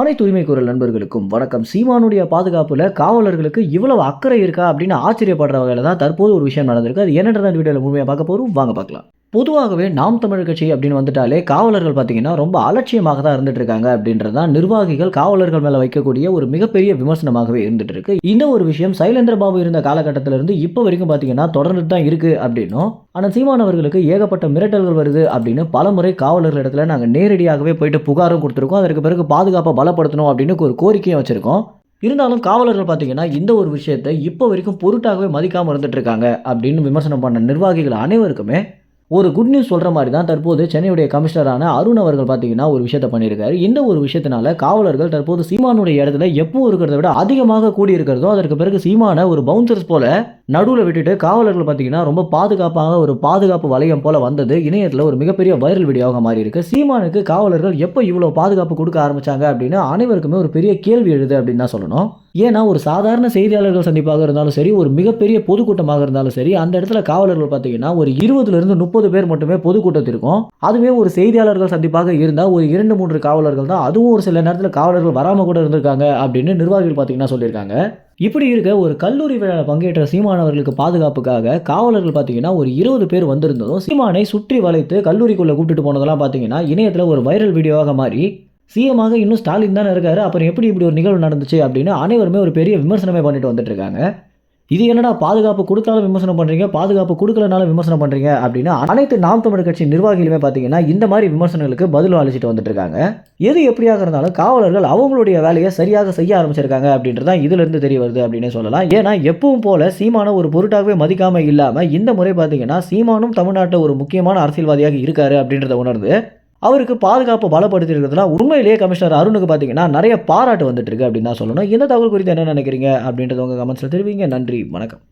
அனைத்து உரிமை குரல் நண்பர்களுக்கும் வணக்கம். சீமானுடைய பாதுகாப்புல காவலர்களுக்கு இவ்வளவு அக்கறை இருக்கா அப்படின்னு ஆச்சரியப்படுற வகையில தான் தற்போது ஒரு விஷயம் நடந்திருக்கு. அது என்னன்ற வீடியோவில் முழுமையாக பார்க்க போகிறோம் வாங்க பார்க்கலாம். பொதுவாகவே நாம் தமிழர் கட்சி அப்படின்னு வந்துட்டாலே காவலர்கள் பார்த்தீங்கன்னா ரொம்ப அலட்சியமாக தான் இருந்துட்டு இருக்காங்க அப்படின்றது தான் நிர்வாகிகள் காவலர்கள் மேலே வைக்கக்கூடிய ஒரு மிகப்பெரிய விமர்சனமாகவே இருந்துட்டு இருக்கு இந்த ஒரு விஷயம் சைலேந்திர பாபு இருந்த காலகட்டத்திலிருந்து இப்போ வரைக்கும் பார்த்தீங்கன்னா தொடர்ந்து தான் இருக்கு அப்படின்னும் ஆனால் சீமான் அவர்களுக்கு ஏகப்பட்ட மிரட்டல்கள் வருது அப்படின்னு பலமுறை காவலர்கள் இடத்துல நாங்கள் நேரடியாகவே போயிட்டு புகாரும் கொடுத்துருக்கோம் அதற்கு பிறகு பாதுகாப்பை பலப்படுத்தணும் அப்படின்னு ஒரு கோரிக்கையும் வச்சிருக்கோம். இருந்தாலும் காவலர்கள் பார்த்தீங்கன்னா இந்த ஒரு விஷயத்தை இப்போ வரைக்கும் பொருட்டாகவே மதிக்காமல் இருந்துட்டு இருக்காங்க அப்படின்னு விமர்சனம் பண்ண நிர்வாகிகள் அனைவருக்குமே ஒரு குட் நியூஸ் சொல்கிற மாதிரி தான் தற்போது சென்னையுடைய கமிஷனரான அருண் அவர்கள் பார்த்தீங்கன்னா ஒரு விஷயத்தை பண்ணியிருக்காரு. இந்த ஒரு விஷயத்தினால காவலர்கள் தற்போது சீமானுடைய இடத்துல எப்பவும் இருக்கிறத விட அதிகமாக கூடி அதற்கு பிறகு சீமான ஒரு பவுன்சர்ஸ் போல நடுவில் விட்டுட்டு காவலர்கள் பார்த்தீங்கன்னா ரொம்ப பாதுகாப்பாக ஒரு பாதுகாப்பு வளையம் போல வந்தது. இணையத்தில் ஒரு மிகப்பெரிய வைரல் வீடியோவாக மாறி இருக்கு சீமானுக்கு காவலர்கள் எப்போ இவ்வளோ பாதுகாப்பு கொடுக்க ஆரம்பிச்சாங்க அப்படின்னு அனைவருக்குமே ஒரு பெரிய கேள்வி எழுது அப்படின்னு தான் சொல்லணும். ஏன்னா ஒரு சாதாரண செய்தியாளர்கள் சந்திப்பாக இருந்தாலும் சரி ஒரு மிகப்பெரிய பொதுக்கூட்டமாக இருந்தாலும் சரி அந்த இடத்துல காவலர்கள் பார்த்தீங்கன்னா ஒரு இருபதுலேருந்து முப்பது பேர் மட்டுமே பொதுக்கூட்டத்திற்கும் அதுவே ஒரு செய்தியாளர்கள் சந்திப்பாக இருந்தால் ஒரு இரண்டு மூன்று காவலர்கள் தான் அதுவும் ஒரு சில நேரத்தில் காவலர்கள் வராமல் கூட இருந்திருக்காங்க அப்படின்னு நிர்வாகிகள் பார்த்தீங்கன்னா சொல்லியிருக்காங்க. இப்படி இருக்க ஒரு கல்லூரி விழாவில் பங்கேற்ற சீமானவர்களுக்கு பாதுகாப்புக்காக காவலர்கள் பார்த்தீங்கன்னா ஒரு இருபது பேர் வந்திருந்ததும் சீமானை சுற்றி வளைத்து கல்லூரிக்குள்ளே கூப்பிட்டுட்டு போனதெல்லாம் பார்த்தீங்கன்னா இணையத்தில் ஒரு வைரல் வீடியோவாக மாறி சிஎமாக இன்னும் ஸ்டாலின் தானே இருக்காரு அப்புறம் எப்படி இப்படி ஒரு நிகழ்வு நடந்துச்சு அப்படின்னு அனைவருமே ஒரு பெரிய விமர்சனமே பண்ணிட்டு வந்துட்டு இருக்காங்க. இது என்னடா பாதுகாப்பு கொடுத்தாலும் விமர்சனம் பண்ணுறீங்க பாதுகாப்பு கொடுக்கலனாலும் விமர்சனம் பண்ணுறீங்க அப்படின்னு அனைத்து நாம் தமிழர் கட்சி நிர்வாகிகளுமே பார்த்தீங்கன்னா இந்த மாதிரி விமர்சனங்களுக்கு பதிலும் அளிச்சிட்டு வந்துட்டு இருக்காங்க எது எப்படியாக இருந்தாலும் காவலர்கள் அவங்களுடைய வேலையை சரியாக செய்ய ஆரம்பிச்சிருக்காங்க அப்படின்றதான் இதுல இருந்து தெரிய வருது அப்படின்னு சொல்லலாம். ஏன்னா எப்பவும் போல சீமான ஒரு பொருட்டாகவே மதிக்காம இல்லாம இந்த முறை பார்த்தீங்கன்னா சீமானும் தமிழ்நாட்டில் ஒரு முக்கியமான அரசியல்வாதியாக இருக்காரு அப்படின்றத உணர்ந்து அவருக்கு பாதுகாப்பு பலப்படுத்தி இருக்கிறதுல உண்மையிலேயே கமிஷனர் அருணுக்கு பார்த்தீங்கன்னா நிறைய பாராட்டு வந்துட்டு இருக்கு அப்படின்னு தான் சொல்லணும். இந்த தகவல் குறித்து என்ன நினைக்கிறீங்க அப்படின்றது உங்கள் கமெண்ட்ஸில் தெரிவிங்க. நன்றி வணக்கம்.